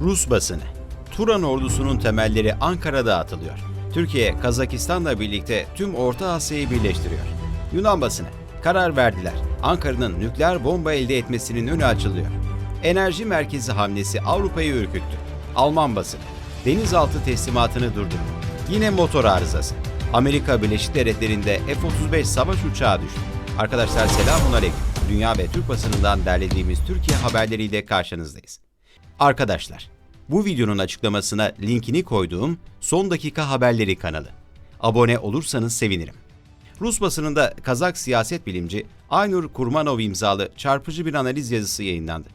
Rus basını. Turan ordusunun temelleri Ankara'da atılıyor. Türkiye, Kazakistan'la birlikte tüm Orta Asya'yı birleştiriyor. Yunan basını. Karar verdiler. Ankara'nın nükleer bomba elde etmesinin önü açılıyor. Enerji merkezi hamlesi Avrupa'yı ürküttü. Alman basını. Denizaltı teslimatını durdurdu. Yine motor arızası. Amerika Birleşik Devletleri'nde F-35 savaş uçağı düştü. Arkadaşlar selamun aleyküm. Dünya ve Türk basınından derlediğimiz Türkiye haberleriyle karşınızdayız. Arkadaşlar, bu videonun açıklamasına linkini koyduğum Son Dakika Haberleri kanalı. Abone olursanız sevinirim. Rus basınında Kazak siyaset bilimci Aynur Kurmanov imzalı çarpıcı bir analiz yazısı yayınlandı.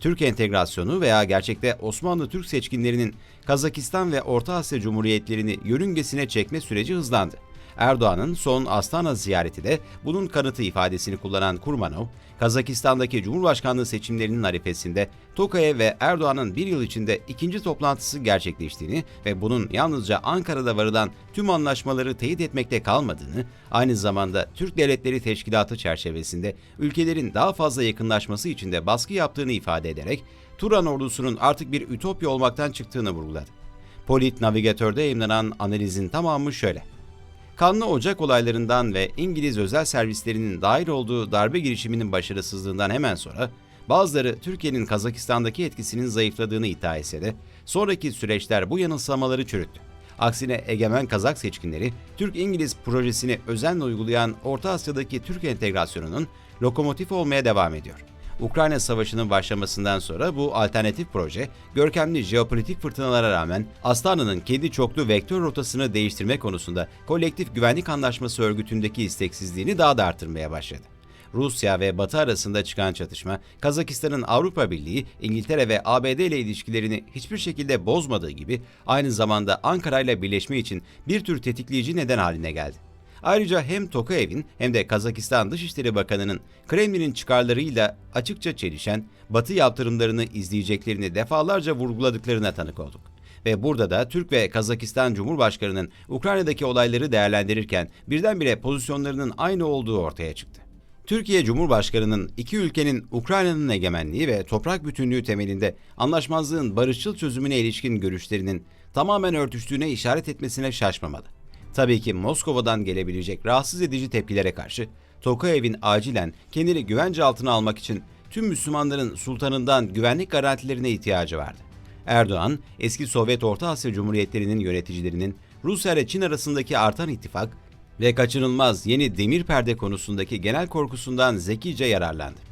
Türk entegrasyonu veya gerçekte Osmanlı Türk seçkinlerinin Kazakistan ve Orta Asya Cumhuriyetlerini yörüngesine çekme süreci hızlandı. Erdoğan'ın son Astana ziyareti de bunun kanıtı ifadesini kullanan Kurmanov, Kazakistan'daki Cumhurbaşkanlığı seçimlerinin arifesinde Tokayev ve Erdoğan'ın bir yıl içinde ikinci toplantısı gerçekleştiğini ve bunun yalnızca Ankara'da varılan tüm anlaşmaları teyit etmekte kalmadığını, aynı zamanda Türk Devletleri Teşkilatı çerçevesinde ülkelerin daha fazla yakınlaşması için de baskı yaptığını ifade ederek Turan ordusunun artık bir ütopya olmaktan çıktığını vurguladı. Polit Navigatör'de yayınlanan analizin tamamı şöyle. Kanlı Ocak olaylarından ve İngiliz özel servislerinin dahil olduğu darbe girişiminin başarısızlığından hemen sonra bazıları Türkiye'nin Kazakistan'daki etkisinin zayıfladığını iddia etse de sonraki süreçler bu yanılsamaları çürüttü. Aksine egemen Kazak seçkinleri Türk-İngiliz projesini özenle uygulayan Orta Asya'daki Türk entegrasyonunun lokomotif olmaya devam ediyor. Ukrayna Savaşı'nın başlamasından sonra bu alternatif proje, görkemli jeopolitik fırtınalara rağmen Astana'nın kendi çoklu vektör rotasını değiştirme konusunda kolektif güvenlik anlaşması örgütündeki isteksizliğini daha da artırmaya başladı. Rusya ve Batı arasında çıkan çatışma, Kazakistan'ın Avrupa Birliği, İngiltere ve ABD ile ilişkilerini hiçbir şekilde bozmadığı gibi aynı zamanda Ankara ile birleşme için bir tür tetikleyici neden haline geldi. Ayrıca hem Tokayev'in hem de Kazakistan Dışişleri Bakanı'nın Kremlin'in çıkarlarıyla açıkça çelişen Batı yaptırımlarını izleyeceklerini defalarca vurguladıklarına tanık olduk. Ve burada da Türk ve Kazakistan Cumhurbaşkanı'nın Ukrayna'daki olayları değerlendirirken birdenbire pozisyonlarının aynı olduğu ortaya çıktı. Türkiye Cumhurbaşkanı'nın iki ülkenin Ukrayna'nın egemenliği ve toprak bütünlüğü temelinde anlaşmazlığın barışçıl çözümüne ilişkin görüşlerinin tamamen örtüştüğüne işaret etmesine şaşmamalı. Tabii ki Moskova'dan gelebilecek rahatsız edici tepkilere karşı Tokayev'in acilen kendini güvence altına almak için tüm Müslümanların sultanından güvenlik garantilerine ihtiyacı vardı. Erdoğan, eski Sovyet Orta Asya Cumhuriyetlerinin yöneticilerinin Rusya ile Çin arasındaki artan ittifak ve kaçınılmaz yeni demir perde konusundaki genel korkusundan zekice yararlandı.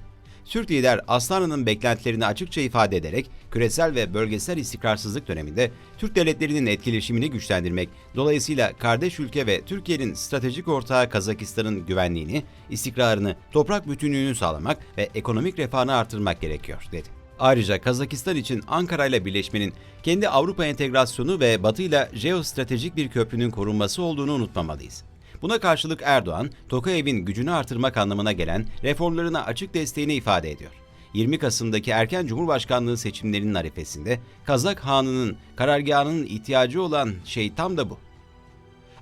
Türk lider Aslanlı'nın beklentilerini açıkça ifade ederek küresel ve bölgesel istikrarsızlık döneminde Türk devletlerinin etkileşimini güçlendirmek, dolayısıyla kardeş ülke ve Türkiye'nin stratejik ortağı Kazakistan'ın güvenliğini, istikrarını, toprak bütünlüğünü sağlamak ve ekonomik refahını artırmak gerekiyor, dedi. Ayrıca Kazakistan için Ankara ile birleşmenin kendi Avrupa entegrasyonu ve Batı ile jeostratejik bir köprünün korunması olduğunu unutmamalıyız. Buna karşılık Erdoğan, Tokayev'in gücünü artırmak anlamına gelen reformlarına açık desteğini ifade ediyor. 20 Kasım'daki erken Cumhurbaşkanlığı seçimlerinin arifesinde Kazak Hanı'nın karargahının ihtiyacı olan şey tam da bu.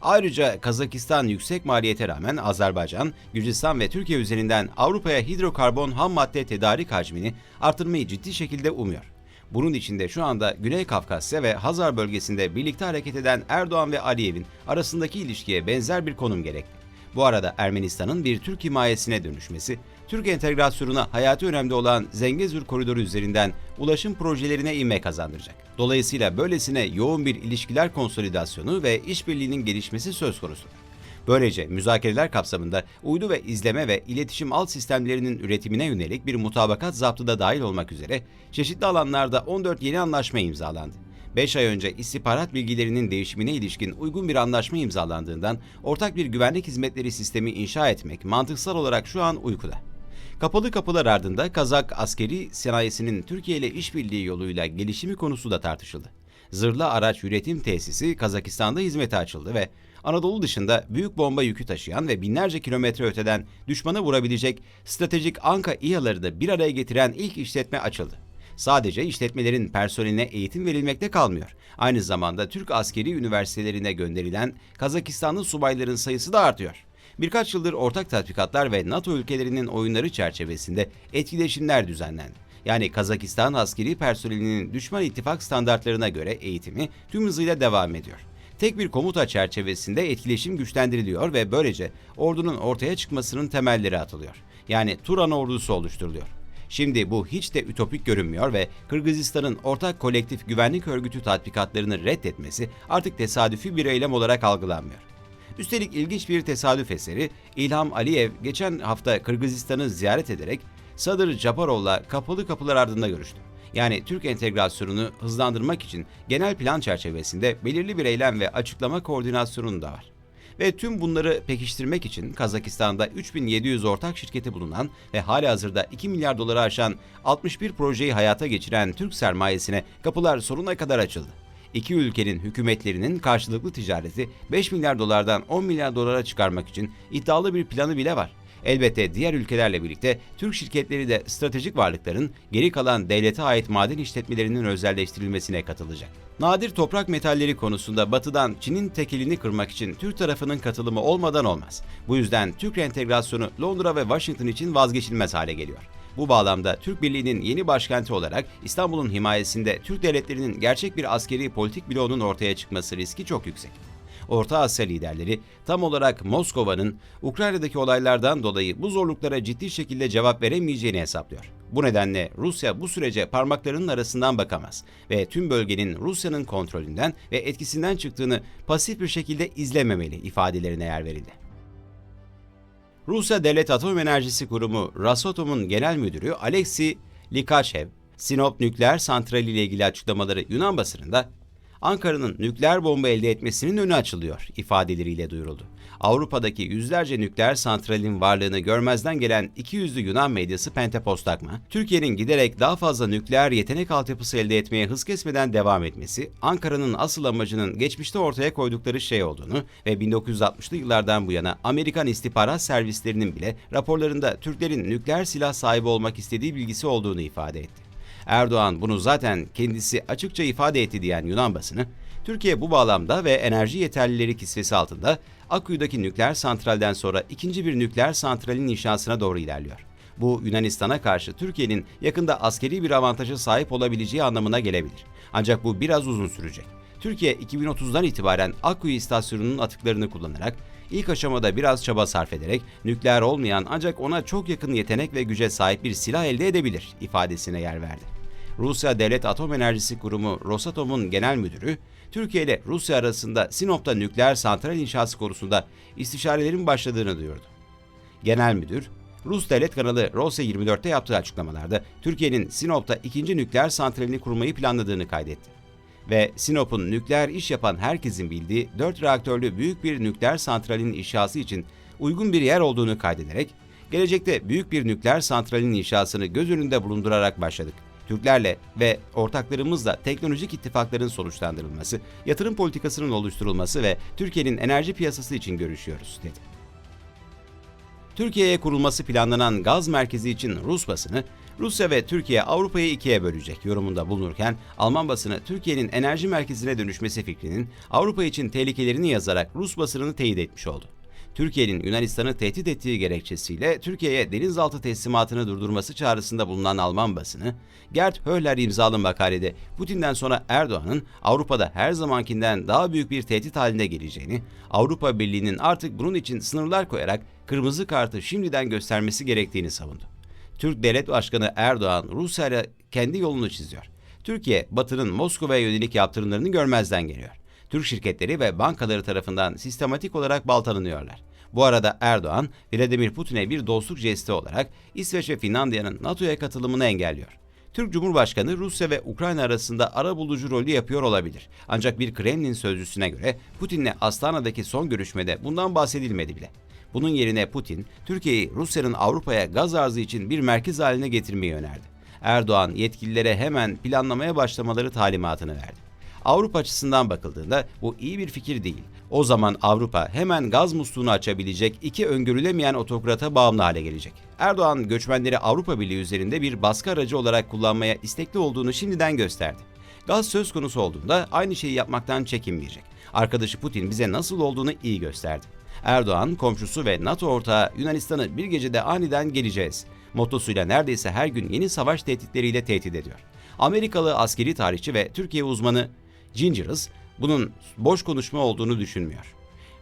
Ayrıca Kazakistan yüksek maliyete rağmen Azerbaycan, Gürcistan ve Türkiye üzerinden Avrupa'ya hidrokarbon ham madde tedarik hacmini artırmayı ciddi şekilde umuyor. Bunun içinde şu anda Güney Kafkasya ve Hazar bölgesinde birlikte hareket eden Erdoğan ve Aliyev'in arasındaki ilişkiye benzer bir konum gerekli. Bu arada Ermenistan'ın bir Türk himayesine dönüşmesi, Türk entegrasyonuna hayati önemli olan Zengezur koridoru üzerinden ulaşım projelerine inme kazandıracak. Dolayısıyla böylesine yoğun bir ilişkiler konsolidasyonu ve işbirliğinin gelişmesi söz konusu. Böylece müzakereler kapsamında uydu ve izleme ve iletişim alt sistemlerinin üretimine yönelik bir mutabakat zaptı da dahil olmak üzere çeşitli alanlarda 14 yeni anlaşma imzalandı. 5 ay önce istihbarat bilgilerinin değişimine ilişkin uygun bir anlaşma imzalandığından ortak bir güvenlik hizmetleri sistemi inşa etmek mantıksal olarak şu an uykuda. Kapalı kapılar ardında Kazak askeri sanayisinin Türkiye ile işbirliği yoluyla gelişimi konusu da tartışıldı. Zırhlı araç üretim tesisi Kazakistan'da hizmete açıldı ve Anadolu dışında büyük bomba yükü taşıyan ve binlerce kilometre öteden düşmanı vurabilecek stratejik Anka İHA'ları da bir araya getiren ilk işletme açıldı. Sadece işletmelerin personeline eğitim verilmekte kalmıyor. Aynı zamanda Türk askeri üniversitelerine gönderilen Kazakistanlı subayların sayısı da artıyor. Birkaç yıldır ortak tatbikatlar ve NATO ülkelerinin oyunları çerçevesinde etkileşimler düzenlendi. Yani Kazakistan askeri personelinin düşman ittifak standartlarına göre eğitimi tüm hızıyla devam ediyor. Tek bir komuta çerçevesinde etkileşim güçlendiriliyor ve böylece ordunun ortaya çıkmasının temelleri atılıyor. Yani Turan ordusu oluşturuluyor. Şimdi bu hiç de ütopik görünmüyor ve Kırgızistan'ın ortak kolektif güvenlik örgütü tatbikatlarını reddetmesi artık tesadüfi bir eylem olarak algılanmıyor. Üstelik ilginç bir tesadüf eseri İlham Aliyev geçen hafta Kırgızistan'ı ziyaret ederek Sadır Japarov'la kapalı kapılar ardında görüştü. Yani Türk entegrasyonunu hızlandırmak için genel plan çerçevesinde belirli bir eylem ve açıklama koordinasyonun da var. Ve tüm bunları pekiştirmek için Kazakistan'da 3700 ortak şirketi bulunan ve hali hazırda 2 milyar doları aşan 61 projeyi hayata geçiren Türk sermayesine kapılar sonuna kadar açıldı. İki ülkenin hükümetlerinin karşılıklı ticareti 5 milyar dolardan 10 milyar dolara çıkarmak için iddialı bir planı bile var. Elbette diğer ülkelerle birlikte Türk şirketleri de stratejik varlıkların geri kalan devlete ait maden işletmelerinin özelleştirilmesine katılacak. Nadir toprak metalleri konusunda Batı'dan Çin'in tekelini kırmak için Türk tarafının katılımı olmadan olmaz. Bu yüzden Türk entegrasyonu Londra ve Washington için vazgeçilmez hale geliyor. Bu bağlamda Türk Birliği'nin yeni başkenti olarak İstanbul'un himayesinde Türk devletlerinin gerçek bir askeri politik bloğunun ortaya çıkması riski çok yüksek. Orta Asya liderleri tam olarak Moskova'nın Ukrayna'daki olaylardan dolayı bu zorluklara ciddi şekilde cevap veremeyeceğini hesaplıyor. Bu nedenle Rusya bu sürece parmaklarının arasından bakamaz ve tüm bölgenin Rusya'nın kontrolünden ve etkisinden çıktığını pasif bir şekilde izlememeli ifadelerine yer verildi. Rusya Devlet Atom Enerjisi Kurumu Rosatom'un genel müdürü Alexey Likachev, Sinop nükleer santrali ile ilgili açıklamaları Yunan basınında Ankara'nın nükleer bomba elde etmesinin önü açılıyor ifadeleriyle duyuruldu. Avrupa'daki yüzlerce nükleer santralin varlığını görmezden gelen iki yüzlü Yunan medyası Pentepostagma, Türkiye'nin giderek daha fazla nükleer yetenek altyapısı elde etmeye hız kesmeden devam etmesi, Ankara'nın asıl amacının geçmişte ortaya koydukları şey olduğunu ve 1960'lı yıllardan bu yana Amerikan istihbarat servislerinin bile raporlarında Türklerin nükleer silah sahibi olmak istediği bilgisi olduğunu ifade etti. Erdoğan bunu zaten kendisi açıkça ifade etti diyen Yunan basını, Türkiye bu bağlamda ve enerji yeterlileri kisvesi altında Akkuyu'daki nükleer santralden sonra ikinci bir nükleer santralin inşasına doğru ilerliyor. Bu Yunanistan'a karşı Türkiye'nin yakında askeri bir avantaja sahip olabileceği anlamına gelebilir. Ancak bu biraz uzun sürecek. Türkiye 2030'dan itibaren Akkuyu istasyonunun atıklarını kullanarak ilk aşamada biraz çaba sarf ederek nükleer olmayan ancak ona çok yakın yetenek ve güce sahip bir silah elde edebilir ifadesine yer verdi. Rusya Devlet Atom Enerjisi Kurumu Rosatom'un genel müdürü, Türkiye ile Rusya arasında Sinop'ta nükleer santral inşası konusunda istişarelerin başladığını duyurdu. Genel müdür, Rus devlet kanalı Rosya 24'te yaptığı açıklamalarda Türkiye'nin Sinop'ta ikinci nükleer santralini kurmayı planladığını kaydetti. Ve Sinop'un nükleer iş yapan herkesin bildiği 4 reaktörlü büyük bir nükleer santralin inşası için uygun bir yer olduğunu kaydederek, gelecekte büyük bir nükleer santralin inşasını göz önünde bulundurarak başladık. Türklerle ve ortaklarımızla teknolojik ittifakların sonuçlandırılması, yatırım politikasının oluşturulması ve Türkiye'nin enerji piyasası için görüşüyoruz, dedi. Türkiye'ye kurulması planlanan gaz merkezi için Rus basını, Rusya ve Türkiye Avrupa'yı ikiye bölecek yorumunda bulunurken Alman basını Türkiye'nin enerji merkezine dönüşmesi fikrinin Avrupa için tehlikelerini yazarak Rus basınını teyit etmiş oldu. Türkiye'nin Yunanistan'ı tehdit ettiği gerekçesiyle Türkiye'ye denizaltı teslimatını durdurması çağrısında bulunan Alman basını, Gerd Höhler imzalı makalede Putin'den sonra Erdoğan'ın Avrupa'da her zamankinden daha büyük bir tehdit halinde geleceğini, Avrupa Birliği'nin artık bunun için sınırlar koyarak kırmızı kartı şimdiden göstermesi gerektiğini savundu. Türk Devlet Başkanı Erdoğan Rusya ile kendi yolunu çiziyor. Türkiye, Batı'nın Moskova'ya yönelik yaptırımlarını görmezden geliyor. Türk şirketleri ve bankaları tarafından sistematik olarak baltalanıyorlar. Bu arada Erdoğan, Vladimir Putin'e bir dostluk jesti olarak İsveç ve Finlandiya'nın NATO'ya katılımını engelliyor. Türk Cumhurbaşkanı Rusya ve Ukrayna arasında ara bulucu rolü yapıyor olabilir. Ancak bir Kremlin sözcüsüne göre Putin'le Astana'daki son görüşmede bundan bahsedilmedi bile. Bunun yerine Putin, Türkiye'yi Rusya'nın Avrupa'ya gaz arzı için bir merkez haline getirmeyi önerdi. Erdoğan yetkililere hemen planlamaya başlamaları talimatını verdi. Avrupa açısından bakıldığında bu iyi bir fikir değil. O zaman Avrupa hemen gaz musluğunu açabilecek iki öngörülemeyen otokrata bağımlı hale gelecek. Erdoğan göçmenleri Avrupa Birliği üzerinde bir baskı aracı olarak kullanmaya istekli olduğunu şimdiden gösterdi. Gaz söz konusu olduğunda aynı şeyi yapmaktan çekinmeyecek. Arkadaşı Putin bize nasıl olduğunu iyi gösterdi. Erdoğan, komşusu ve NATO ortağı Yunanistan'ı bir gecede aniden geleceğiz. Mottosuyla neredeyse her gün yeni savaş tehditleriyle tehdit ediyor. Amerikalı askeri tarihçi ve Türkiye uzmanı Gingerus bunun boş konuşma olduğunu düşünmüyor.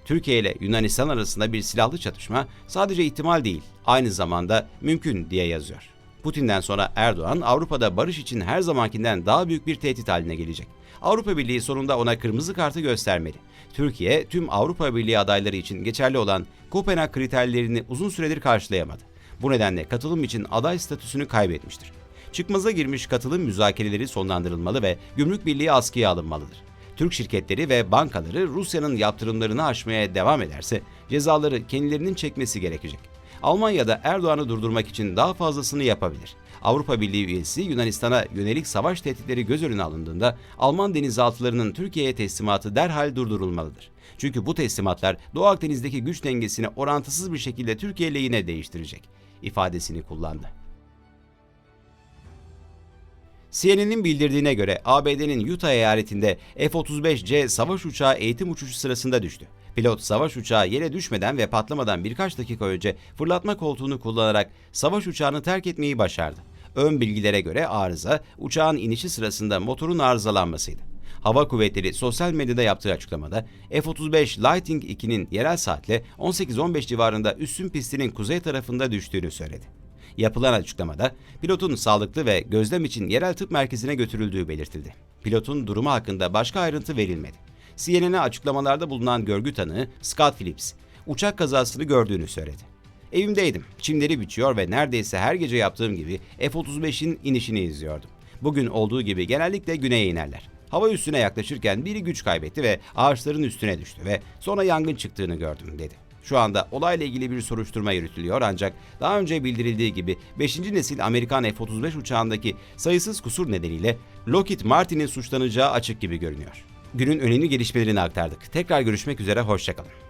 Türkiye ile Yunanistan arasında bir silahlı çatışma sadece ihtimal değil, aynı zamanda mümkün diye yazıyor. Putin'den sonra Erdoğan Avrupa'da barış için her zamankinden daha büyük bir tehdit haline gelecek. Avrupa Birliği sonunda ona kırmızı kartı göstermeli. Türkiye tüm Avrupa Birliği adayları için geçerli olan Kopenhag kriterlerini uzun süredir karşılayamadı. Bu nedenle katılım için aday statüsünü kaybetmiştir. Çıkmaza girmiş katılım müzakereleri sonlandırılmalı ve gümrük birliği askıya alınmalıdır. Türk şirketleri ve bankaları Rusya'nın yaptırımlarını aşmaya devam ederse cezaları kendilerinin çekmesi gerekecek. Almanya'da Erdoğan'ı durdurmak için daha fazlasını yapabilir. Avrupa Birliği üyesi Yunanistan'a yönelik savaş tehditleri göz önüne alındığında Alman denizaltılarının Türkiye'ye teslimatı derhal durdurulmalıdır. Çünkü bu teslimatlar Doğu Akdeniz'deki güç dengesini orantısız bir şekilde Türkiye lehine değiştirecek ifadesini kullandı. CNN'in bildirdiğine göre ABD'nin Utah eyaletinde F-35C savaş uçağı eğitim uçuşu sırasında düştü. Pilot savaş uçağı yere düşmeden ve patlamadan birkaç dakika önce fırlatma koltuğunu kullanarak savaş uçağını terk etmeyi başardı. Ön bilgilere göre arıza uçağın inişi sırasında motorun arızalanmasıydı. Hava Kuvvetleri sosyal medyada yaptığı açıklamada F-35 Lightning 2'nin yerel saatle 18-15 civarında üstün pistinin kuzey tarafında düştüğünü söyledi. Yapılan açıklamada pilotun sağlıklı ve gözlem için yerel tıp merkezine götürüldüğü belirtildi. Pilotun durumu hakkında başka ayrıntı verilmedi. CNN'e açıklamalarda bulunan görgü tanığı Scott Phillips, uçak kazasını gördüğünü söyledi. Evimdeydim, çimleri biçiyor ve neredeyse her gece yaptığım gibi F-35'in inişini izliyordum. Bugün olduğu gibi genellikle güneye inerler. Hava üstüne yaklaşırken biri güç kaybetti ve ağaçların üstüne düştü ve sonra yangın çıktığını gördüm dedi. Şu anda olayla ilgili bir soruşturma yürütülüyor ancak daha önce bildirildiği gibi 5. nesil Amerikan F-35 uçağındaki sayısız kusur nedeniyle Lockheed Martin'in suçlanacağı açık gibi görünüyor. Günün önemli gelişmelerini aktardık. Tekrar görüşmek üzere, hoşçakalın.